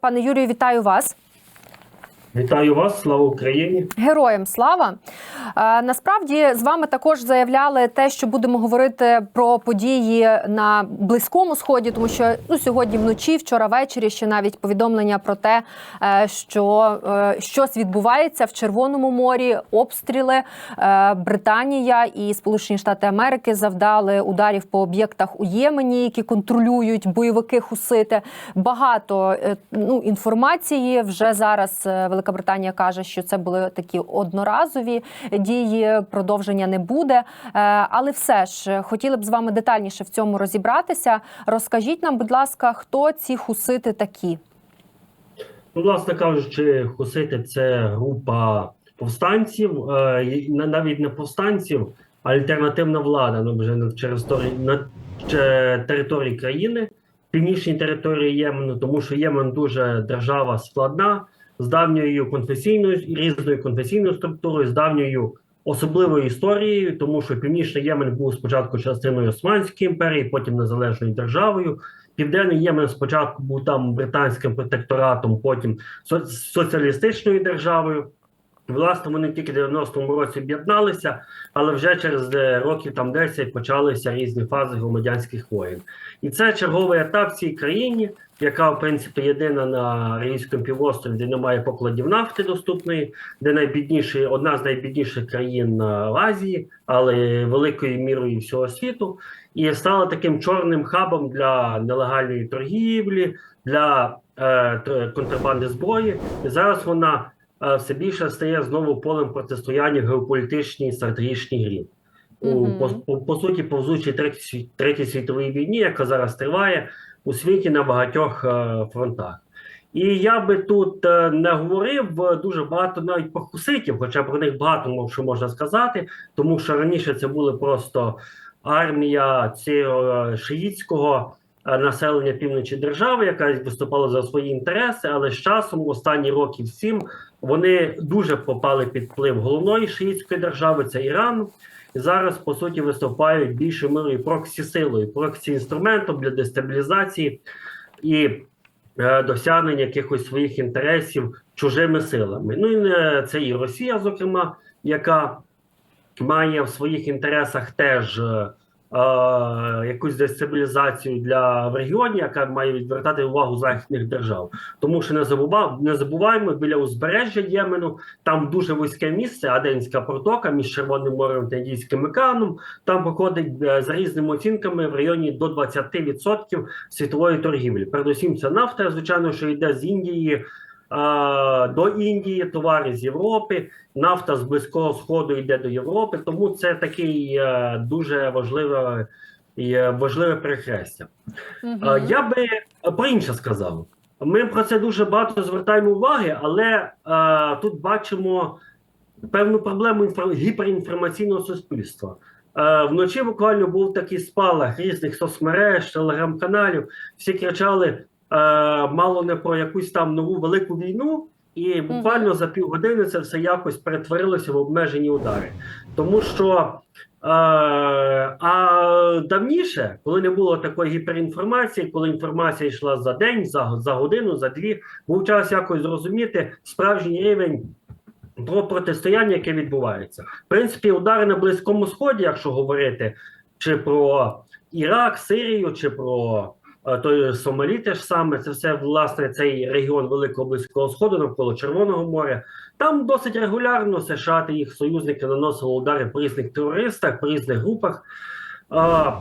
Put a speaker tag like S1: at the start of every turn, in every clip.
S1: Пане Юрію, вітаю вас.
S2: Вітаю вас, слава Україні!
S1: Героям слава Е, насправді з вами також заявляли те, що будемо говорити про події на близькому сході, тому що ну сьогодні вночі, вчора ввечері, ще навіть повідомлення про те, е, що е, щось відбувається в Червоному морі, обстріли. Британія і Сполучені Штати Америки завдали ударів по об'єктах у Ємені, які контролюють бойовики хусити. Багато ну інформації вже зараз. Велика Британія каже, що це були такі одноразові дії, продовження не буде. Е, Але все ж хотіли б з вами детальніше в цьому розібратися. Розкажіть нам, будь ласка, хто ці хусити такі?
S2: Ну, власне кажучи, хусити це група повстанців, е, навіть не повстанців, а альтернативна влада ну, вже через на території країни, північній території Ємену, тому що Ємен дуже держава складна з давньою конфесійною різною конфесійною структурою, з давньою особливою історією, тому що північний Ємен був спочатку частиною Османської імперії, потім незалежною державою. Південний Ємен спочатку був там британським протекторатом, потім со- соціалістичною державою. Власне, вони тільки в 90-му році об'єдналися, але вже через е, років там 10 почалися різні фази громадянських воєн. І це черговий етап в цій країні, яка, в принципі, єдина на Аравійському півострові, де немає покладів нафти доступної, де найбідніші, одна з найбідніших країн е, Азії, але великою мірою всього світу, і стала таким чорним хабом для нелегальної торгівлі, для е, контрабанди зброї. І зараз вона все більше стає знову полем протистояння в геополітичній і стратегічній грі. У,
S1: Мгм.
S2: по, по, по суті, повзучій третій, третій світовій війні, яка зараз триває у світі на багатьох е, фронтах. І я би тут е, не говорив е, дуже багато навіть про хуситів, хоча про них багато мов, що можна сказати, тому що раніше це були просто армія цього шиїцького е, населення півночі держави, яка виступала за свої інтереси, але з часом, останні років сім, вони дуже попали під вплив головної шиїцької держави, це Іран. І зараз, по суті, виступають більше мирою проксі силою, проксі інструментом для дестабілізації і е, досягнення якихось своїх інтересів чужими силами. Ну і не це і Росія, зокрема, яка має в своїх інтересах теж е, якусь дестабілізацію для в регіоні, яка має відвертати увагу західних держав. Тому що не забував, не забуваємо біля узбережжя Ємену, там дуже вузьке місце, Аденська протока між Червоним морем та Індійським океаном. Там походить е, за різними оцінками в районі до 20% світової торгівлі. Передусім, це нафта, звичайно, що йде з Індії. До Індії товари з Європи, нафта з близького сходу йде до Європи, тому це такий е, дуже важливе е, важливе перехрестя. Е, Я би про інше сказав. Ми про це дуже багато звертаємо уваги, але е, тут бачимо певну проблему інфра- гіперінформаційного суспільства. Е, вночі буквально був такий спалах різних соцмереж, телеграм-каналів. Всі кричали е, мало не про якусь там нову велику війну, і буквально за півгодини це все якось перетворилося в обмежені удари. Тому що Е, а давніше, коли не було такої гіперінформації, коли інформація йшла за день, за, за годину, за дві, був час якось зрозуміти справжній рівень про протистояння, яке відбувається. В принципі, удари на Близькому Сході, якщо говорити, чи про Ірак, Сирію, чи про е, той Сомалі, теж саме, це все власне цей регіон Великого Близького Сходу навколо Червоного моря. Там досить регулярно США та їх союзники наносили удари по різних терористах, по різних групах. А,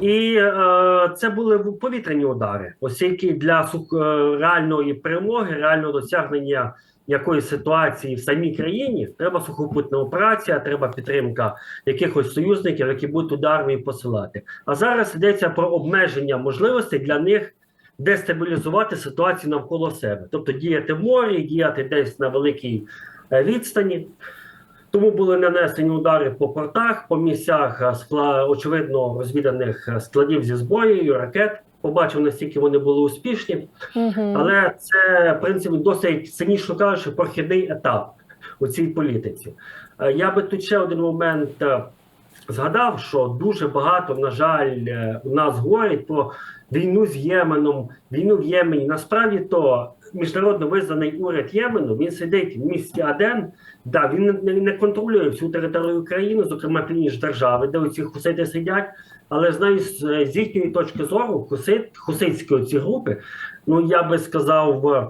S2: і е, це були повітряні удари, оскільки для е, реальної перемоги, реального досягнення якоїсь ситуації в самій країні треба сухопутна операція, треба підтримка якихось союзників, які будуть туди армії посилати. А зараз йдеться про обмеження можливостей для них дестабілізувати ситуацію навколо себе, тобто діяти в морі, діяти десь на великій е, відстані. Тому були нанесені удари по портах, по місцях е, скла, очевидно розвіданих е, складів зі зброєю, ракет. Побачив, наскільки вони були успішні,
S1: Мгм.
S2: але це в принципі досить цинічно кажучи, прохідний етап у цій політиці. Е, Я би тут ще один момент е, згадав, що дуже багато, на жаль, е, у нас говорять про війну з Єменом, війну в Ємені. Насправді то міжнародно визнаний уряд Ємену він сидить в місті Аден. Да, він не, не контролює всю територію України, зокрема північ держави, де оці хусити сидять. Але знаю, з, з їхньої точки зору, хусит, хуситські ці групи, ну я би сказав. е,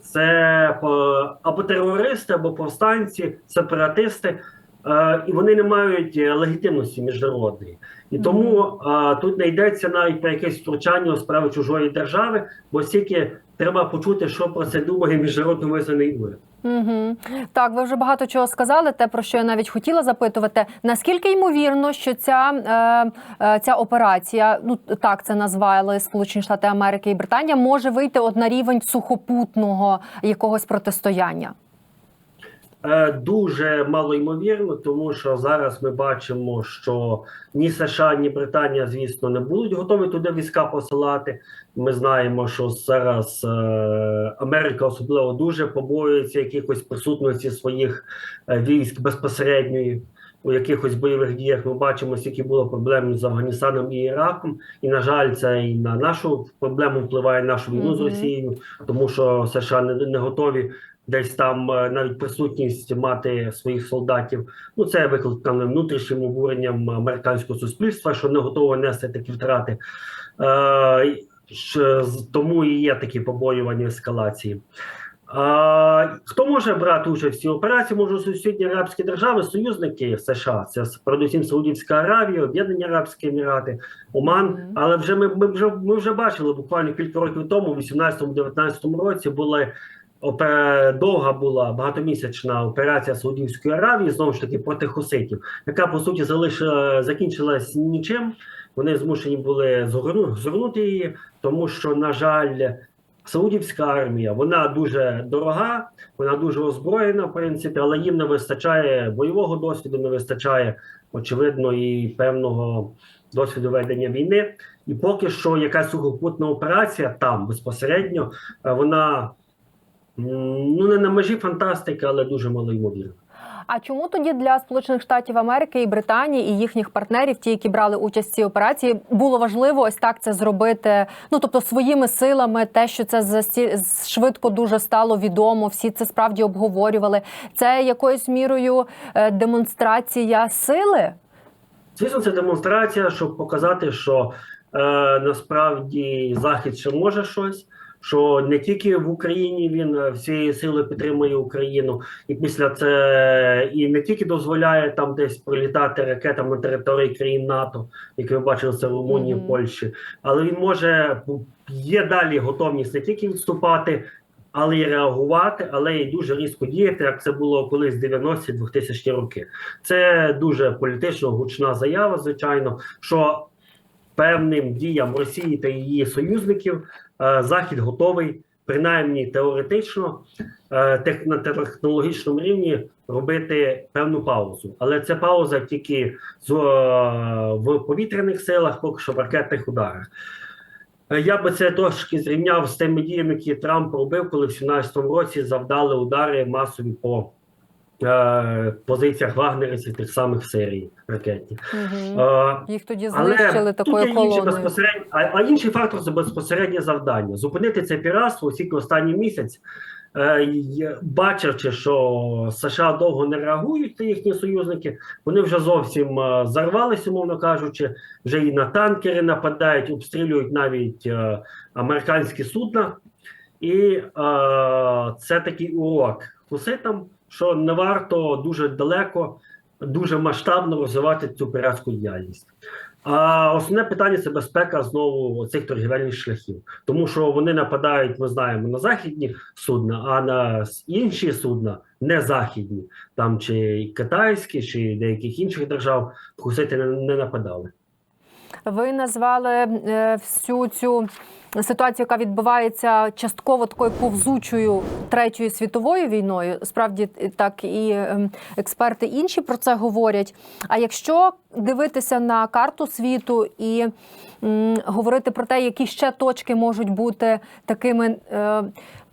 S2: Це е, або терористи, або повстанці, сепаратисти, е, і вони не мають е, легітимності міжнародної. І тому е, тут не йдеться навіть про якесь втручання у справи чужої держави, бо стільки треба почути, що про це думає міжнародно визнаний уряд.
S1: Угу. Так, ви вже багато чого сказали. Те, про що я навіть хотіла запитувати, наскільки ймовірно, що ця, е, е, ця операція, ну так це назвали Сполучені Штати Америки і Британія, може вийти от на рівень сухопутного якогось протистояння?
S2: Е, Дуже мало ймовірно, тому що зараз ми бачимо, що ні США, ні Британія, звісно, не будуть готові туди війська посилати. Ми знаємо, що зараз е, Америка особливо дуже побоюється якихось присутності своїх е, військ безпосередньої у якихось бойових діях. Ми бачимо, скільки було проблем з Афганістаном і Іраком. І на жаль, це і на нашу проблему впливає нашу війну з Росією, тому що США не, не готові десь там е, навіть присутність мати своїх солдатів. Ну це викликано внутрішнім обуренням американського суспільства, що не готове нести такі втрати. Е, тому і є такі побоювання ескалації. А, хто може брати участь в цій операції? Можуть сусідні арабські держави, союзники США. Це передусім Саудівська Аравія, Об'єднані Арабські Емірати, Оман.
S1: Мгм.
S2: Але вже ми, ми вже ми вже бачили буквально кілька років тому, у 18-19 році, опе- довга була багатомісячна операція Саудівської Аравії, знову ж таки проти хуситів, яка по суті залишила закінчилась нічим. Вони змушені були згорнути її, тому що, на жаль, Саудівська армія вона дуже дорога, вона дуже озброєна, в принципі, але їм не вистачає бойового досвіду, не вистачає, очевидно, і певного досвіду ведення війни. І поки що якась сухопутна операція там безпосередньо е, вона ну не на межі фантастики, але дуже малоймовірна.
S1: А чому тоді для Сполучених Штатів Америки і Британії і їхніх партнерів, ті, які брали участь в цій операції, було важливо ось так це зробити? Ну тобто своїми силами, те, що це швидко дуже стало відомо, всі це справді обговорювали. Це якоюсь мірою е, демонстрація сили?
S2: Звісно, це демонстрація, щоб показати, що е, насправді Захід ще може щось. Що не тільки в Україні він е, всією силою підтримує Україну, і після це і не тільки дозволяє там десь прилітати ракетам на території країн НАТО, як ви бачили це в Румунії,
S1: Мгм.
S2: в Польщі, але він може є далі готовність не тільки відступати, але й реагувати, але й дуже різко діяти, як це було колись 90-ті 2000 роки. Це дуже політично гучна заява, звичайно, що певним діям Росії та її союзників е, Захід готовий, принаймні теоретично, е, на технологічному рівні робити певну паузу. Але це пауза тільки е, в повітряних силах, поки що в ракетних ударах. Е, Я би це трошки зрівняв з тими діями, які Трамп робив, коли в 2017 році завдали удари масові по е, позиціях вагнерівців тих самих в Сирії ракетні.
S1: Угу.
S2: Е,
S1: Їх тоді знищили такою колоною.
S2: а, а інший фактор це безпосереднє завдання. Зупинити це піратство оскільки останній місяць, е, бачивши, що США довго не реагують, та їхні союзники, вони вже зовсім е, зарвалися, умовно кажучи, вже і на танкери нападають, обстрілюють навіть е, американські судна. І е, це такий урок хуситам, що не варто дуже далеко, дуже масштабно розвивати цю піратську діяльність. А основне питання це безпека знову цих торгівельних шляхів, тому що вони нападають, ми знаємо, на західні судна, а на інші судна не західні, там чи китайські, чи деяких інших держав хусити не, нападали.
S1: Ви назвали е, всю цю ситуацію, яка відбувається частково такою повзучою третьою світовою війною. Справді е, так і ем, експерти інші про це говорять. А якщо дивитися на карту світу і говорити про те, які ще точки можуть бути такими.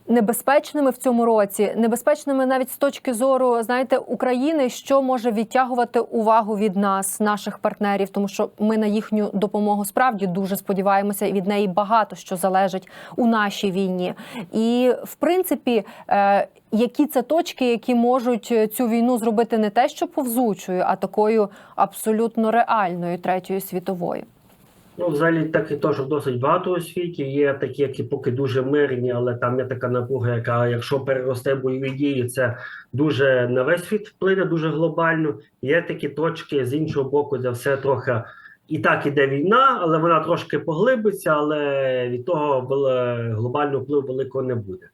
S1: Небезпечними в цьому році, небезпечними навіть з точки зору знаєте України, що може відтягувати увагу від нас, наших партнерів, тому що ми на їхню допомогу справді дуже сподіваємося, і від неї багато що залежить у нашій війні. І в принципі, е, які це точки, які можуть е, цю війну зробити не те, що повзучою, а такою абсолютно реальною третьою світовою.
S2: Ну, взагалі так і то, що досить багато у світі. Є такі, які поки дуже мирні, але там є така напруга, яка, якщо переросте бойові дії, це дуже на весь світ вплине, дуже глобально. Є такі точки з іншого боку, де все трохи і так іде війна, але вона трошки поглибиться, але від того глобального впливу великого не буде.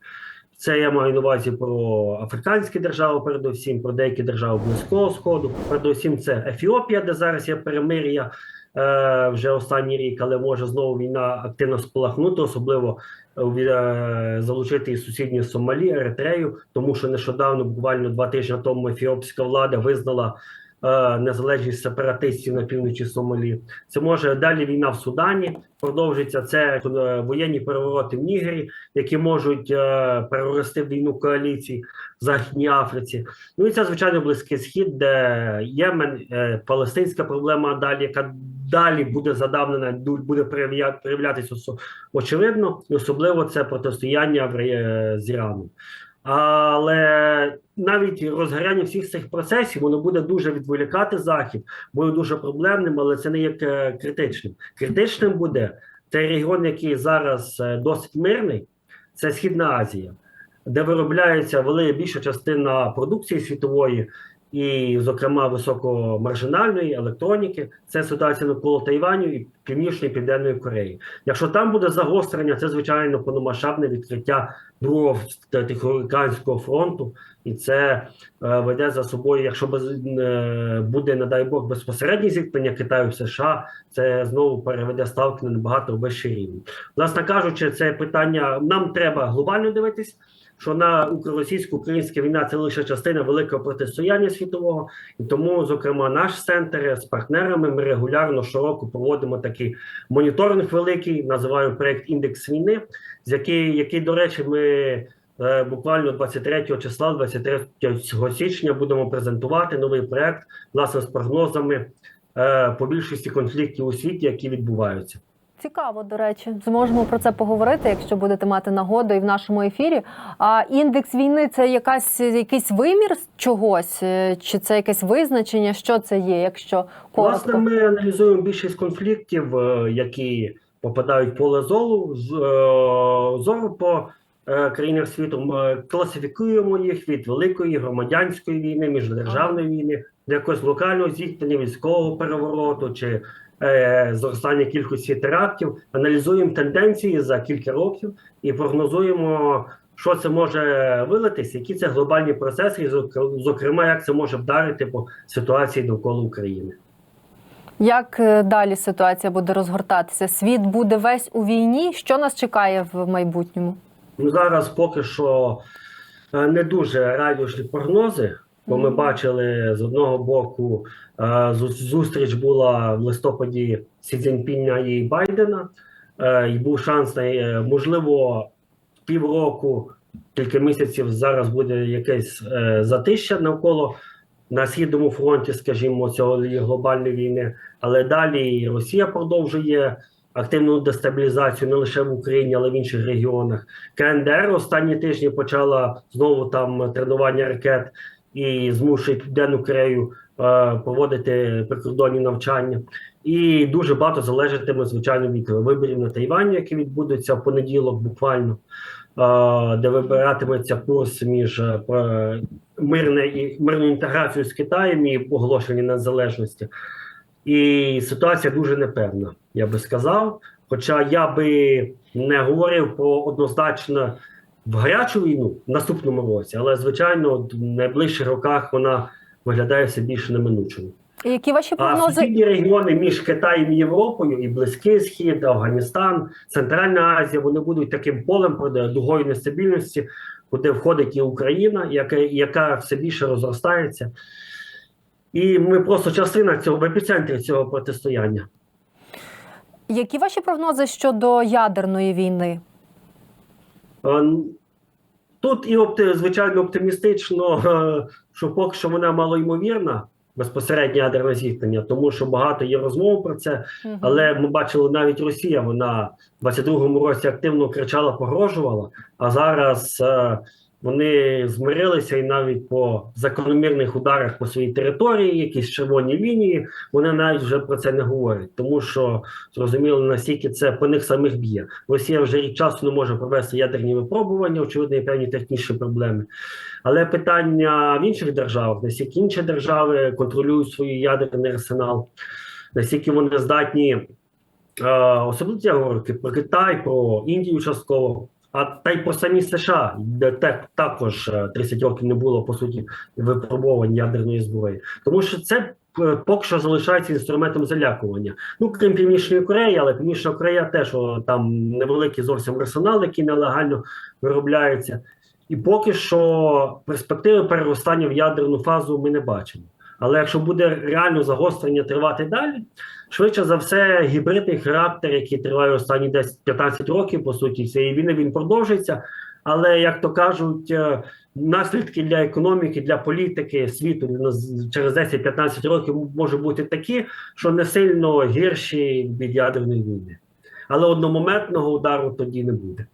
S2: Це я маю на увазі про африканські держави, передусім, про деякі держави Близького Сходу. Передусім, це Ефіопія, де зараз є перемир'я е, вже останній рік, але може знову війна активно спалахнути, особливо е, е, залучити і сусідню Сомалі, Еритрею, тому що нещодавно, буквально два тижні тому, ефіопська влада визнала. Е, Незалежність сепаратистів на півночі Сомалі. Це може далі війна в Судані продовжиться. Це е, воєнні перевороти в Нігері, які можуть е, перерости в війну коаліцій в Західній Африці. Ну і це звичайно близький схід, де Ємен, палестинська проблема далі, яка далі буде задавнена, буде проявля- проявлятися очевидно, і особливо це протистояння в з Іраном. Але навіть розгоряння всіх цих процесів воно буде дуже відволікати захід, буде дуже проблемним, але це не є е, критичним. Критичним буде той регіон, який зараз е, досить мирний, це Східна Азія, де виробляється велика більша частина продукції світової, і, зокрема, високомаржинальної електроніки. Це ситуація навколо Тайваню і Північної Південної Кореї. Якщо там буде загострення, це звичайно повномасштабне відкриття другого Тихоокеанського фронту, і це е, веде за собою, якщо без, е, буде, не дай Бог, безпосереднє зіткнення Китаю в США, це знову переведе ставки на набагато вищий рівень. Власне кажучи, це питання нам треба глобально дивитись. Що на українсько-українська війна це лише частина великого протистояння світового, і тому, зокрема, наш центр з партнерами ми регулярно щороку проводимо такий моніторинг великий, називаємо проект індекс війни, з який, який, до речі, ми е, буквально 23 числа, 23 січня будемо презентувати новий проект власне з прогнозами е, по більшості конфліктів у світі, які відбуваються.
S1: Цікаво, до речі, зможемо про це поговорити, якщо будете мати нагоду і в нашому ефірі. А індекс війни це якась якийсь вимір чогось, Е, чи це якесь визначення? Що це є, якщо коротко?
S2: Власне, ми аналізуємо більшість конфліктів, е, які попадають в поле зору, з- е, зору по країнах світу. Ми класифікуємо їх від великої громадянської війни, міждержавної війни, до якогось локального зіткнення, військового перевороту чи зростання кількості терактів. Аналізуємо тенденції за кілька років і прогнозуємо. Що це може вилитись, які це глобальні процеси, і зок- зокрема, як це може вдарити по ситуації довкола України?
S1: Як е, далі ситуація буде розгортатися? Світ буде весь у війні. Що нас чекає в майбутньому?
S2: Ну зараз поки що е, не дуже радіошні прогнози, бо ми бачили з одного боку е, зустріч була в листопаді Сі Цзіньпіня і Байдена, е, і був шанс на е, можливо півроку, кілька місяців зараз буде якесь затища навколо на східному фронті, скажімо, цієї глобальної війни. Але далі Росія продовжує активну дестабілізацію не лише в Україні, але й в інших регіонах. КНДР останні тижні почала знову там тренування ракет і змушує Південну Корею е, проводити прикордонні навчання. І дуже багато залежатиме, звичайно, від виборів на Тайвані, які відбудуться в понеділок, буквально, е, де вибиратиметься курс між е, мирне і мирною інтеграцією з Китаєм і оголошення незалежності. І ситуація дуже непевна, я би сказав. Хоча я би не говорив про однозначно в гарячу війну в наступному році, але звичайно, в найближчих роках вона виглядає все більше неминучою.
S1: І які ваші
S2: А
S1: прогнози?
S2: сусідні регіони між Китаєм і Європою, і Близький Схід, Афганістан, Центральна Азія, вони будуть таким полем дугою нестабільності, куди входить і Україна, яка, яка все більше розростається. І ми просто частина цього в епіцентрі цього протистояння.
S1: Які ваші прогнози щодо ядерної війни?
S2: Тут і опти, звичайно оптимістично, що поки що вона малоймовірна, безпосередньо ядерне зіткнення, тому що багато є розмов про це. Але ми бачили навіть Росія, вона в 22-му році активно кричала, погрожувала, а зараз е, вони змирилися і навіть по закономірних ударах по своїй території, якісь червоні лінії, вони навіть вже про це не говорять, тому що зрозуміло, наскільки це по них самих б'є. Росія вже рік часу не може провести ядерні випробування, очевидно, є певні технічні проблеми. Але питання в інших державах, наскільки інші держави контролюють свій ядерний арсенал, наскільки вони здатні, е, особливо я говорю про Китай, про Індію частково, а та й про самі США, де те, також е, 30 років не було по суті випробувань ядерної зброї, тому що це. е, Поки що залишається інструментом залякування. Ну, крім Північної Кореї, але Північна Корея теж там невеликий зовсім арсенал, який нелегально виробляється. І поки що перспективи переростання в ядерну фазу ми не бачимо. Але якщо буде реально загострення тривати далі, швидше за все, гібридний характер, який триває останні 10-15 років, по суті, цієї війни він продовжиться. Але як то кажуть, е, наслідки для економіки, для політики світу через 10-15 років можуть бути такі, що не сильно гірші від ядерної війни. Але одномоментного удару тоді не буде.